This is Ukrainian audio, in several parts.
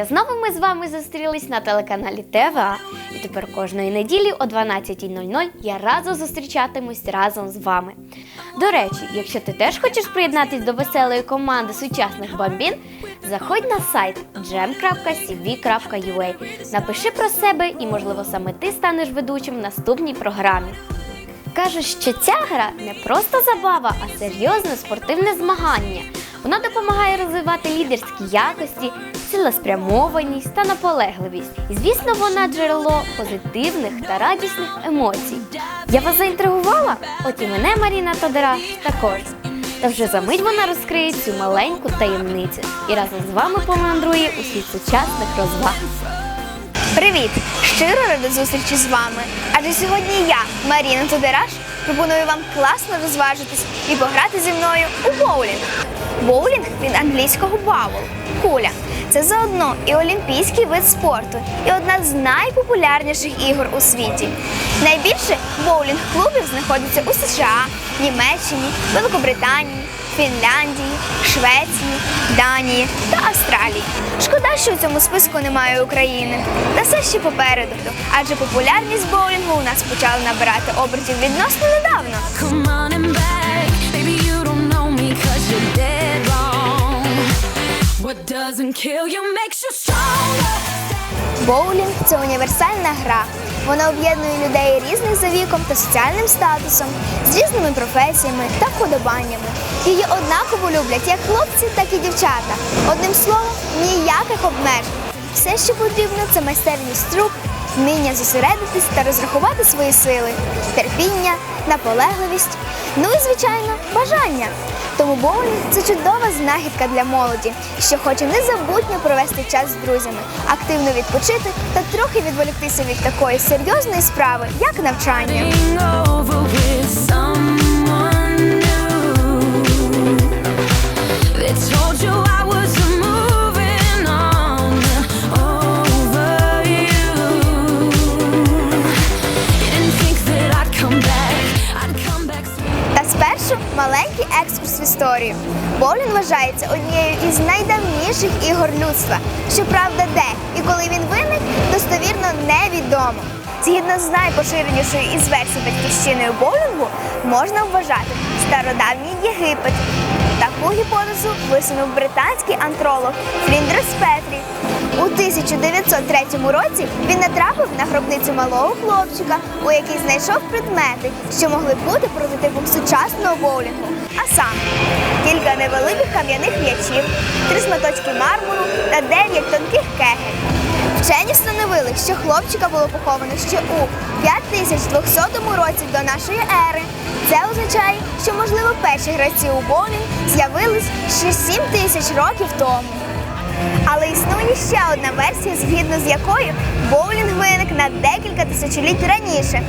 бамбіни! Знову ми з вами зустрілись на телеканалі ТВА. І тепер кожної неділі о 12.00 я разом зустрічатимусь разом з вами. До речі, якщо ти теж хочеш приєднатись до веселої команди сучасних бамбін, заходь на сайт jam.cv.ua, напиши про себе і, можливо, саме ти станеш ведучим в наступній програмі. Кажуть, що ця гра не просто забава, а серйозне спортивне змагання. Вона допомагає розвивати лідерські якості, цілеспрямованість та наполегливість. І звісно, вона джерело позитивних та радісних емоцій. Я вас заінтригувала? От і мене Маріна Тодораш також. Та вже за мить вона розкриє цю маленьку таємницю і разом з вами помандрує у світ сучасних розваг. Привіт! Щиро рада зустрічі з вами. Адже сьогодні я, Маріна Тодераш, пропоную вам класно розважитись і пограти зі мною у боулінг. Боулінг від англійського баул куля. Це заодно і олімпійський вид спорту, і одна з найпопулярніших ігор у світі. Найбільше боулінг-клубів знаходиться у США, Німеччині, Великобританії, Фінляндії, Швеції, Данії та Австралії. Що у цьому списку немає України. Та все ще попереду, адже популярність боулінгу у нас почала набирати обертів відносно недавно. Боулінг це універсальна гра. Вона об'єднує людей різних за віком та соціальним статусом, з різними професіями та вподобаннями. Її однаково люблять як хлопці, так і дівчата. Одним словом, ніяких обмежень. Все, що потрібно, це майстерність рук, вміння зосередитись та розрахувати свої сили, терпіння, наполегливість, ну і звичайно, бажання. Тому боулінг це чудова знахідка для молоді, що хоче незабутньо провести час з друзями, активно відпочити та трохи відволіктися від такої серйозної справи, як навчання. Боулінг вважається однією із найдавніших ігор людства. Щоправда, де і коли він виник, достовірно невідомо. Згідно з найпоширенішою із версій батьківщиною боулінгу, можна вважати стародавній Єгипет. Таку гіпотезу висунув британський антролог Фліндрес Петрі. У 1903 році він натрапив на гробницю малого хлопчика, у якій знайшов предмети, що могли бути прототипом сучасного боулінгу. А саме кілька невеликих кам'яних м'ячів, три шматочки мармуру та дев'ять тонких кегель. Вчені встановили, що хлопчика було поховано ще у 5200 році до нашої ери. Це означає, що можливо перші гравці у бомі з'явились ще 7 тисяч років тому. Але існує ще одна версія, згідно з якою боулінг виник на декілька тисячоліть раніше.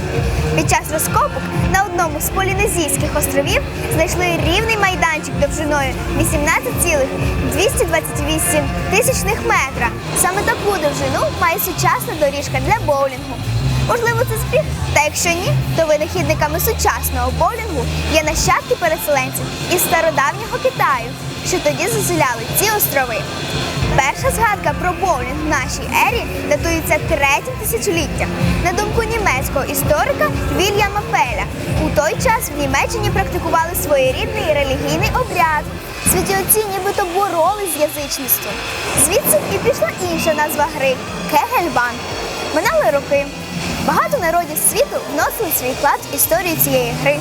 Під час розкопок на одному з полінезійських островів знайшли рівний майданчик довжиною 18,228 тисячних метра. Саме таку довжину має сучасна доріжка для боулінгу. Можливо, це збіг? Та якщо ні, то винахідниками сучасного боулінгу є нащадки переселенців із стародавнього Китаю, що тоді заселяли ці острови. Перша згадка про боулінг в нашій ері датується третім тисячоліттям. На думку німецького історика Вільяма Пеля, у той час в Німеччині практикували своєрідний релігійний обряд. Святі отці нібито боролись з язичництвом. Звідси і пішла інша назва гри Кегельбан. Минали роки. Багато народів світу вносили свій вклад в історію цієї гри.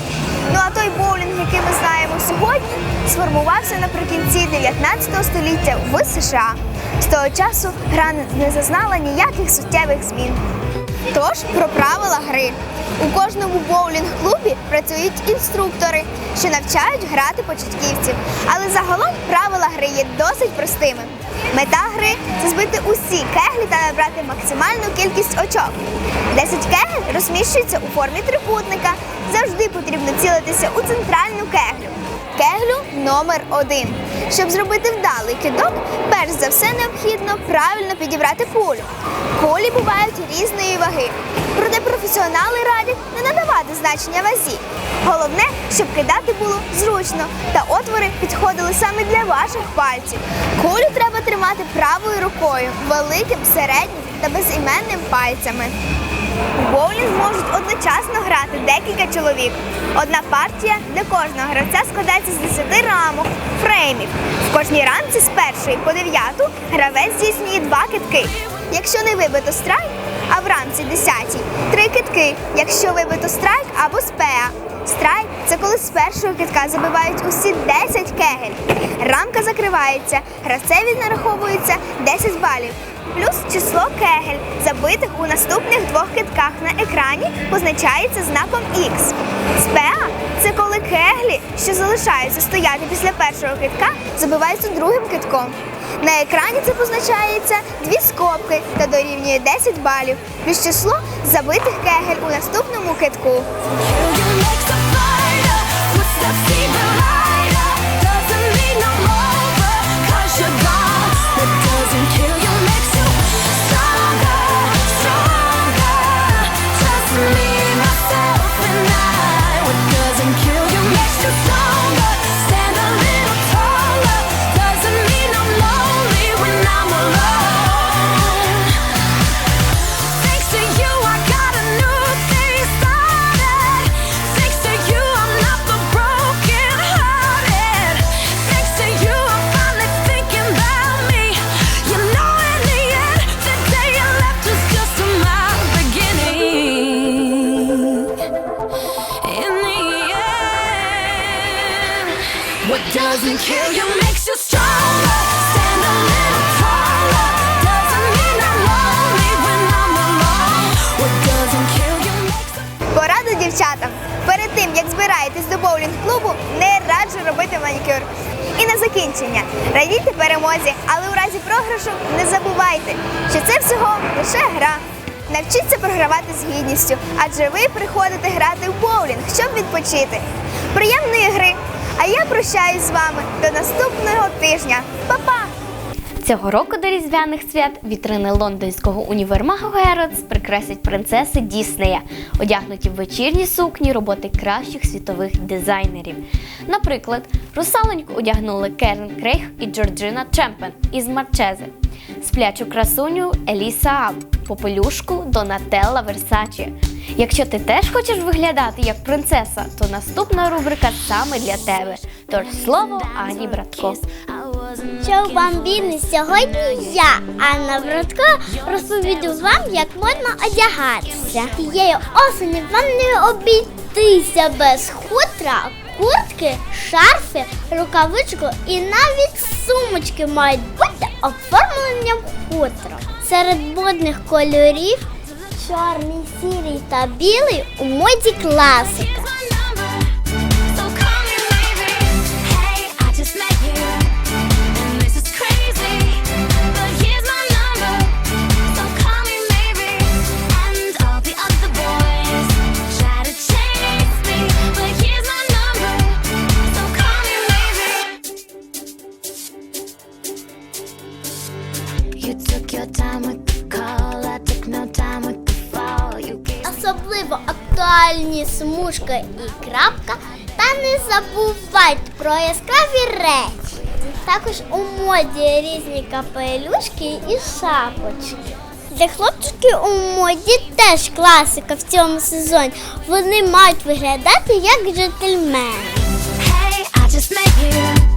Ну а той боулінг, який ми знаємо сьогодні, сформувався наприкінці 19 століття в США. З того часу гра не зазнала ніяких суттєвих змін. Тож про правила гри. У кожному боулінг-клубі працюють інструктори, що навчають грати початківців. Але загалом правила гри є досить простими. Мета гри це збити усі кеглі та набрати максимальну кількість очок. 10 кегель розміщуються у формі трикутника. Завжди потрібно цілитися у центральну кеглю. Кеглю номер один. Щоб зробити вдалий кидок, перш за все необхідно правильно підібрати кулю. Кулі бувають різної ваги. Проте професіонали радять не надавати значення вазі. Головне, щоб кидати було зручно та отвори підходили саме для ваших пальців. Кулю треба тримати правою рукою, великим, середнім та безіменним пальцями. У боулінг можуть одночасно грати декілька чоловік. Одна партія для кожного гравця складається з 10 рамок, фреймів. В кожній рамці з першої по дев'яту гравець здійснює два китки. Якщо не вибито страйк, а в рамці 10 три китки, якщо вибито страйк або спеа. Страйк це коли з першого китка забивають усі 10 кегель. Рамка закривається, гравцеві нараховується 10 балів. Плюс число кегель, забитих у наступних двох китках на екрані, позначається знаком X. Спеа це коли кеглі, що залишаються стояти після першого китка, забиваються другим китком. На екрані це позначається дві скобки та дорівнює 10 балів, плюс число забитих кегель у наступному китку. Як збираєтесь до боулінг-клубу, не раджу робити манікюр. І на закінчення радійте перемозі, але у разі програшу не забувайте, що це всього лише гра. Навчіться програвати з гідністю, адже ви приходите грати в боулінг, щоб відпочити. Приємної гри! А я прощаюсь з вами до наступного тижня. Па-па! Цього року до різдвяних свят вітрини лондонського універмагу Геродс прикрасять принцеси Діснея, одягнуті в вечірні сукні роботи кращих світових дизайнерів. Наприклад, русалоньку одягнули Керн Крейг і Джорджина Чемпен із Марчези, сплячу красуню Еліса Аб, попелюшку Донателла Версачі. Якщо ти теж хочеш виглядати як принцеса, то наступна рубрика саме для тебе. Тож слово Ані Братко. Чау, бамбіни! Сьогодні я, Анна Братко, розповіду вам, як можна одягатися. Тієї осені вам не обійтися без хутра, куртки, шарфи, рукавичку і навіть сумочки мають бути оформленням хутром. Серед модних кольорів чорний, сірий та білий у моді класика. Актуальні і крапка. Та не забувайте про яскраві речі. Також у моді різні капелюшки і шапочки. Для хлопчиків у моді теж класика в цьому сезоні. Вони мають виглядати як джентльмени. Hey,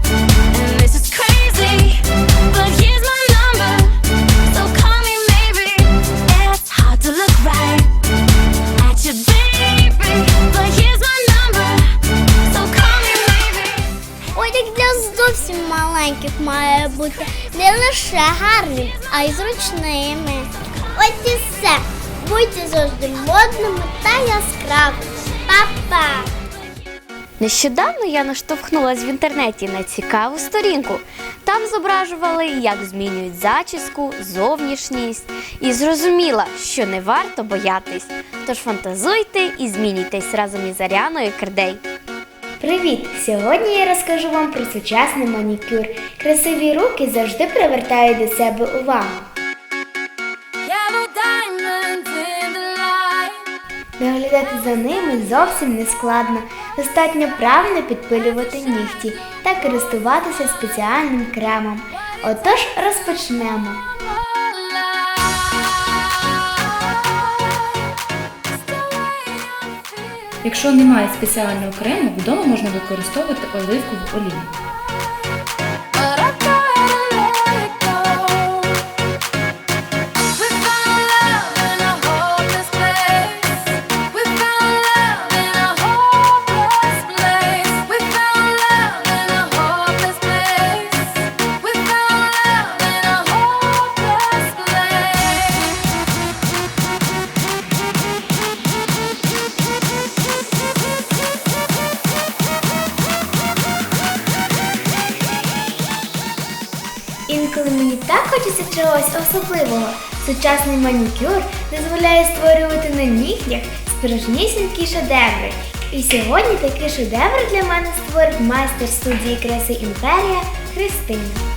маленьких має бути не лише гарним, а й зручними. Ось і все. Будьте завжди модними та яскравими. Па-па! Нещодавно я наштовхнулась в інтернеті на цікаву сторінку. Там зображували, як змінюють зачіску, зовнішність, і зрозуміла, що не варто боятись. Тож фантазуйте і змінюйтесь разом із Аріаною Кердей. Привіт! Сьогодні я розкажу вам про сучасний манікюр. Красиві руки завжди привертають до себе увагу. Доглядати за ними зовсім не складно. Достатньо правильно підпилювати нігті та користуватися спеціальним кремом. Отож розпочнемо. Якщо немає спеціального крему, вдома можна використовувати оливкову олію. Мені так хочеться чогось особливого. Сучасний манікюр дозволяє створювати на нігтях справжнісінькі шедеври. І сьогодні такий шедевр для мене створить майстер студії краси Імперія Христина.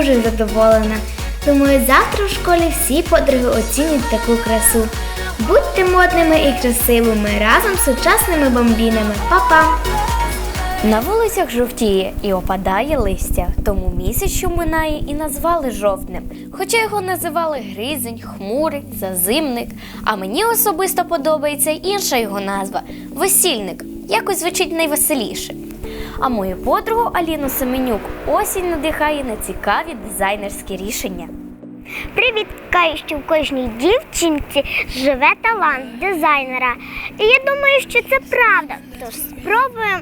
Дуже задоволена. Думаю, завтра в школі всі подруги оцінять таку красу. Будьте модними і красивими разом з сучасними бомбінами. Па-па! На вулицях жовтіє і опадає листя, тому місяць, що минає, і назвали жовтнем. Хоча його називали гризень, хмурий, зазимник. А мені особисто подобається інша його назва весільник. Якось звучить найвеселіше. А мою подругу Аліну Семенюк осінь надихає на цікаві дизайнерські рішення. Привіт, Каю, що в кожній дівчинці живе талант дизайнера. І я думаю, що це правда. Тож спробуємо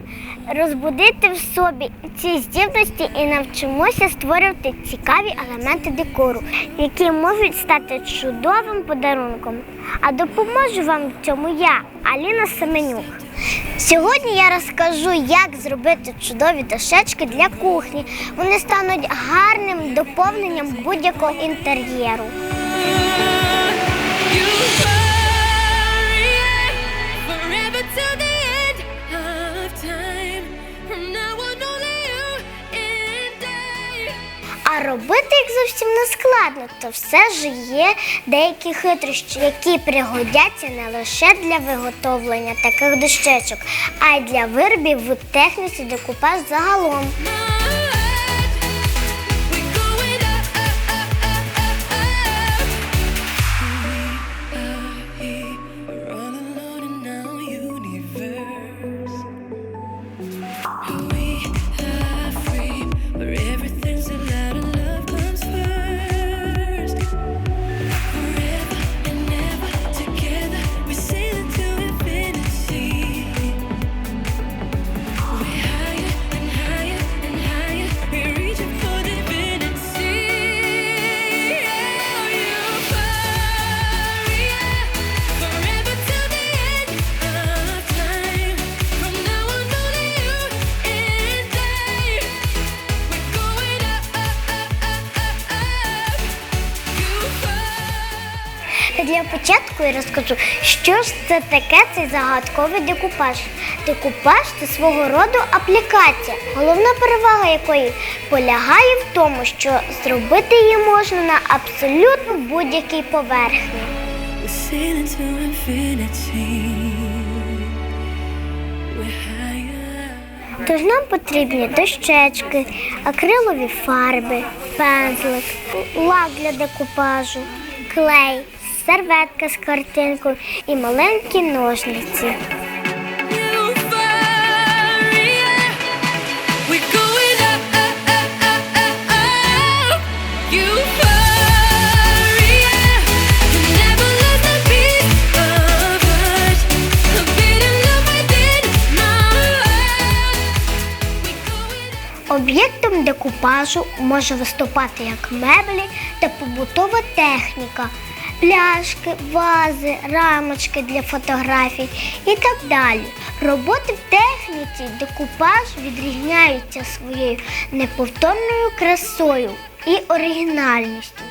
розбудити в собі ці здібності і навчимося створювати цікаві елементи декору, які можуть стати чудовим подарунком. А допоможу вам в цьому я, Аліна Семенюк. Сьогодні я розкажу, як зробити чудові дощечки для кухні. Вони стануть гарним доповненням будь-якого інтер'єру. Робити їх зовсім не складно, то все ж є деякі хитрощі, які пригодяться не лише для виготовлення таких дощечок, а й для виробів в техніці декупаж загалом. Початку що ж це таке цей загадковий декупаж. Декупаж це свого роду аплікація, головна перевага якої полягає в тому, що зробити її можна на абсолютно будь-якій поверхні. Тож нам потрібні дощечки, акрилові фарби, пензлик, лак для декупажу, клей, серветка з картинкою і маленькі ножниці. Об'єктом декупажу може виступати як меблі та побутова техніка, пляшки, вази, рамочки для фотографій і так далі. Роботи в техніці декупаж відрізняються своєю неповторною красою і оригінальністю.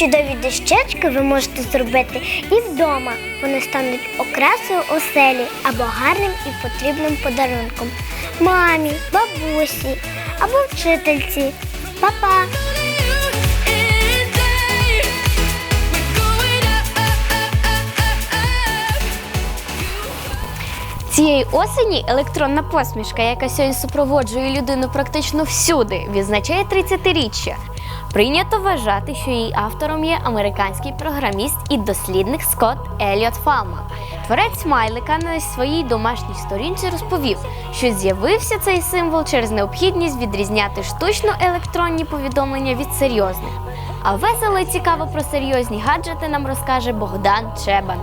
Чудові дощечки ви можете зробити і вдома. Вони стануть окрасою оселі або гарним і потрібним подарунком мамі, бабусі або вчительці. Па-па! Цієї осені електронна посмішка, яка сьогодні супроводжує людину практично всюди, відзначає 30-річчя. Прийнято вважати, що її автором є американський програміст і дослідник Скотт Еліот Фалман. Творець смайлика на своїй домашній сторінці розповів, що з'явився цей символ через необхідність відрізняти штучно електронні повідомлення від серйозних. А весело і цікаво про серйозні гаджети нам розкаже Богдан Чебан.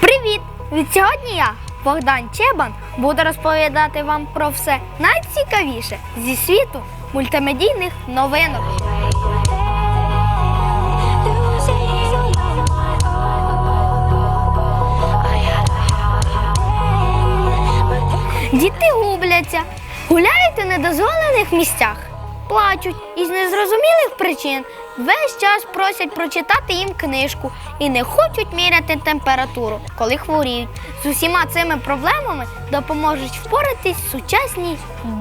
Привіт! Від сьогодні я, Богдан Чебан, буду розповідати вам про все найцікавіше зі світу мультимедійних новинок. Діти губляться, гуляють у недозволених місцях, плачуть із незрозумілих причин весь час просять прочитати їм книжку і не хочуть міряти температуру, коли хворіють. З усіма цими проблемами допоможуть впоратись сучасні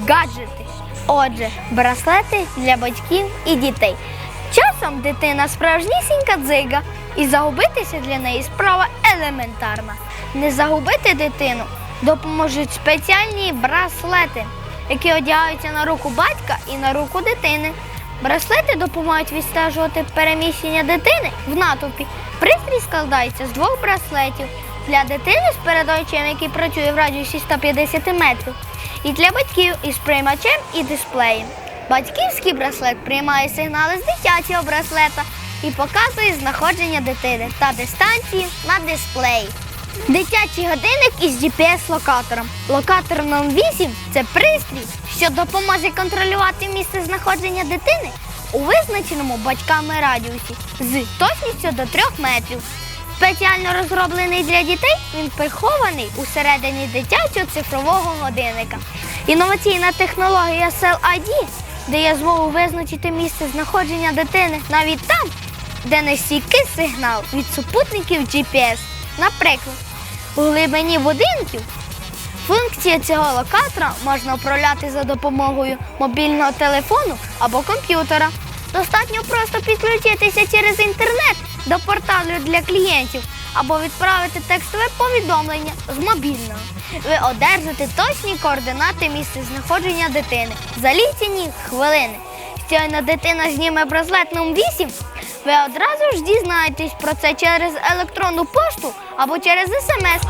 гаджети. Отже, браслети для батьків і дітей. Часом дитина справжнісінька дзига, і загубитися для неї справа елементарна. Не загубити дитину допоможуть спеціальні браслети, які одягаються на руку батька і на руку дитини. Браслети допомагають відстежувати переміщення дитини в натовпі. Пристрій складається з двох браслетів для дитини з передавачем, який працює в радіусі 150 метрів, і для батьків із приймачем і дисплеєм. Батьківський браслет приймає сигнали з дитячого браслета і показує знаходження дитини та дистанції на дисплеї. Дитячий годинник із GPS-локатором. Локатор номер 8 – це пристрій, що допоможе контролювати місце знаходження дитини у визначеному батьками радіусі з точністю до 3 метрів. Спеціально розроблений для дітей, він прихований усередині дитячого цифрового годинника. Інноваційна технологія Cell ID дає змогу визначити місце знаходження дитини навіть там, де нестійкий сигнал від супутників GPS. Наприклад, у глибині будинків функція цього локатора можна управляти за допомогою мобільного телефону або комп'ютера. Достатньо просто підключитися через інтернет до порталу для клієнтів або відправити текстове повідомлення з мобільного. Ви одержите точні координати місця знаходження дитини за лічені хвилини. Щойно дитина зніме браслет номер 8, ви одразу ж дізнаєтесь про це через електронну пошту або через смс.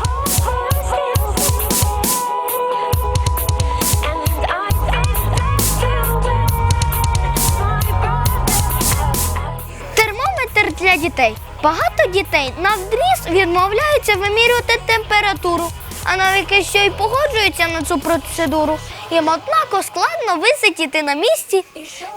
Термометр для дітей. Багато дітей навдріз відмовляються вимірювати температуру, а навіть що й погоджуються на цю процедуру. Їм однако складно висидіти на місці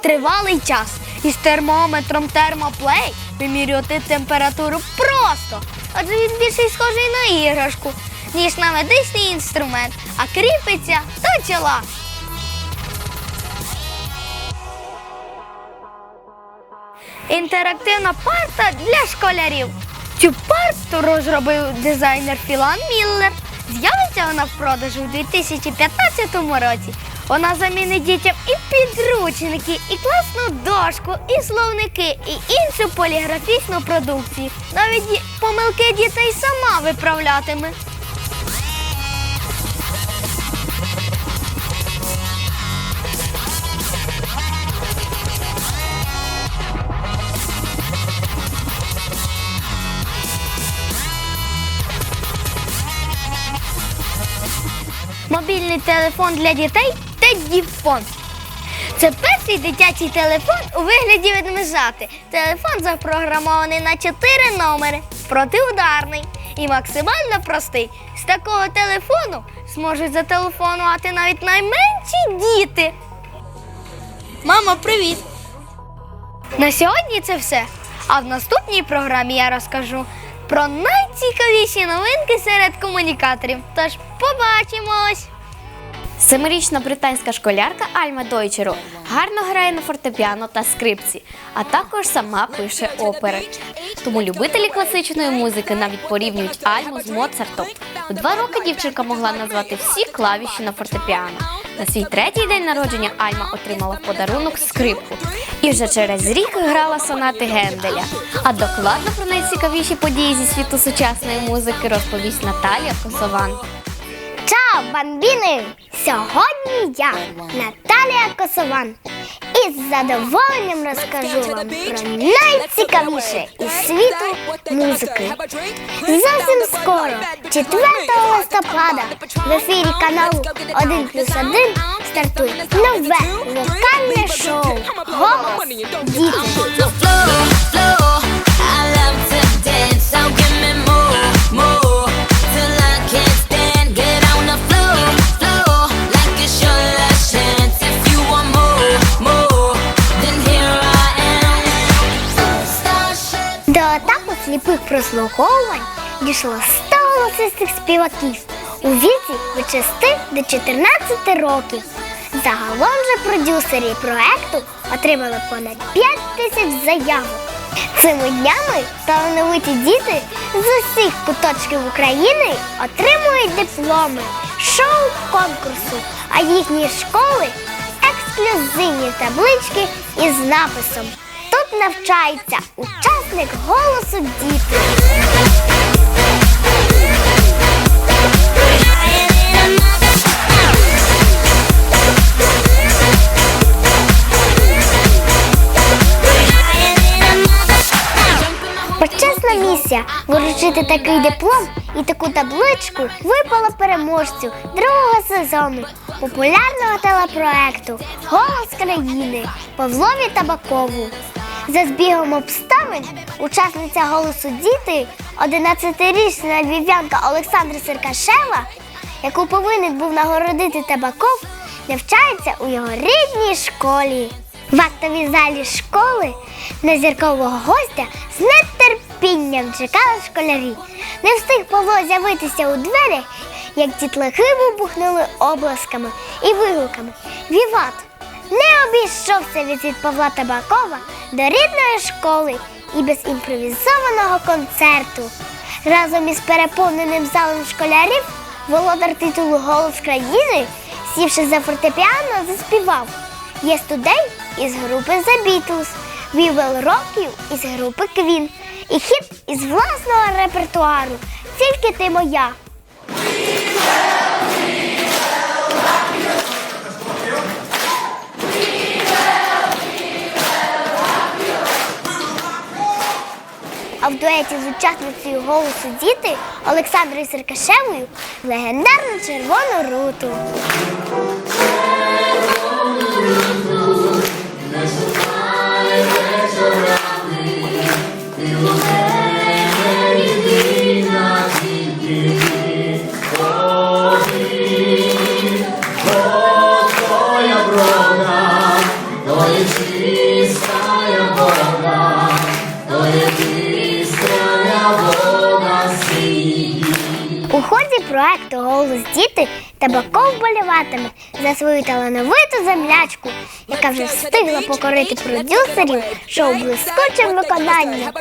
тривалий час. Із термометром термоплей вимірювати температуру просто, адже він більше схожий на іграшку, ніж на медичний інструмент, а кріпиться до чола. Інтерактивна парта для школярів. Цю парту розробив дизайнер Філан Міллер. З'явиться вона в продажу у 2015 році. Вона замінить дітям і підручники, і класну дошку, і словники, і іншу поліграфічну продукцію. Навіть помилки дітей сама виправлятиме. Мобільний телефон для дітей Теддіфон. Це перший дитячий телефон у вигляді ведмежати. Телефон запрограмований на 4 номери, протиударний і максимально простий. З такого телефону зможуть зателефонувати навіть найменші діти. Мама, привіт! На сьогодні це все. А в наступній програмі я розкажу про найцікавіші новинки серед комунікаторів. Тож побачимось! Семирічна британська школярка Альма Дойчеру гарно грає на фортепіано та скрипці, а також сама пише опери. Тому любителі класичної музики навіть порівнюють Альму з Моцартом. У два роки дівчинка могла назвати всі клавіші на фортепіано. На свій третій день народження Альма отримала в подарунок скрипку і вже через рік грала сонати Генделя. А докладно про найцікавіші події зі світу сучасної музики розповість Наталія Косован. Чао, бамбіни! Сьогодні я, Наталія Косован, і з задоволенням розкажу вам про найцікавіше із світу музики. Зовсім скоро, 4 листопада, в ефірі каналу 1 плюс 1 стартує нове вокальне шоу Голос діти. Сліпих прослуховувань дійшло 100 голосистих співаків у віці від 6 до 14 років. Загалом же продюсери проекту отримали понад 5 тисяч заявок. Цими днями талановиті діти з усіх куточків України отримують дипломи шоу-конкурсу, а їхні школи ексклюзивні таблички із написом. Тут навчається учасник голосу діти. Почесна місія вручити такий диплом і таку табличку випала переможцю другого сезону популярного телепроекту Голос країни Павлові Табакову. За збігом обставин учасниця голосу діти, 11-річна львів'янка Олександра Серкашева, яку повинен був нагородити Табаков, навчається у його рідній школі. В актовій залі школи на зіркового гостя з нетерпінням чекали школярі. Не встиг Павло з'явитися у двері, як дітлахи вибухнули обласками і вигуками. Віват! Не обійшовся візит Павла Табакова до рідної школи і без імпровізованого концерту. Разом із переповненим залом школярів володар титулу Голос країни, сівши за фортепіано, заспівав. Є студей із групи The Beatles, Вівел Років із групи Queen і хіт із власного репертуару Тільки ти моя. А в дуеті з учасницею голосу діти Олександрою Серкашевою легендарну червону руту. У проекту Голос діти Табаков вболіватиме за свою талановиту землячку, яка вже встигла покорити продюсерів шоу блискучим виконанням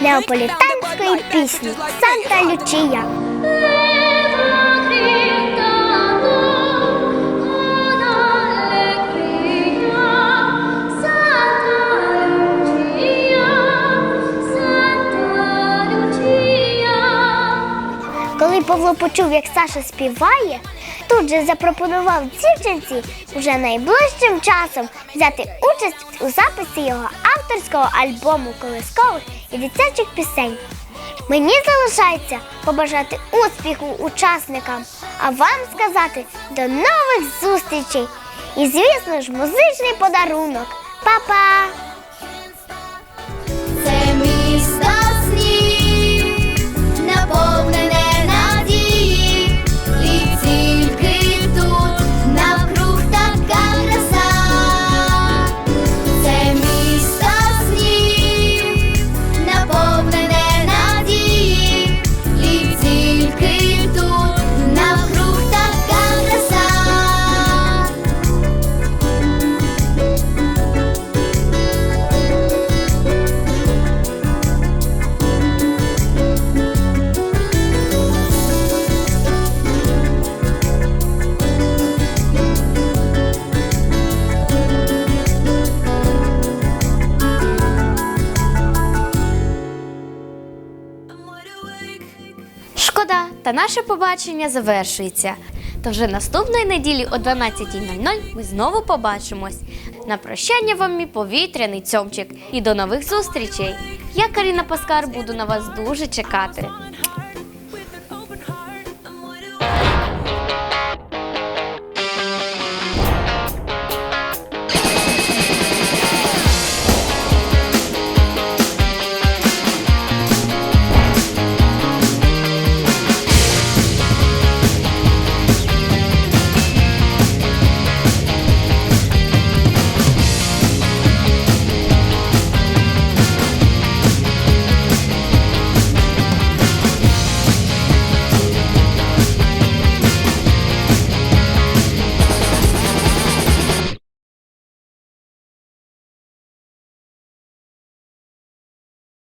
неаполітанської пісні Санта Лючія. Коли Павло почув, як Саша співає, тут же запропонував дівчинці уже найближчим часом взяти участь у записі його авторського альбому колискових і дитячих пісень. Мені залишається побажати успіху учасникам, а вам сказати до нових зустрічей. І, звісно ж, музичний подарунок. Па-па! Шкода, та наше побачення завершується. То вже наступної неділі о 12.00 ми знову побачимось. На прощання вам мій повітряний цьомчик. І до нових зустрічей. Я, Каріна Паскар, буду на вас дуже чекати.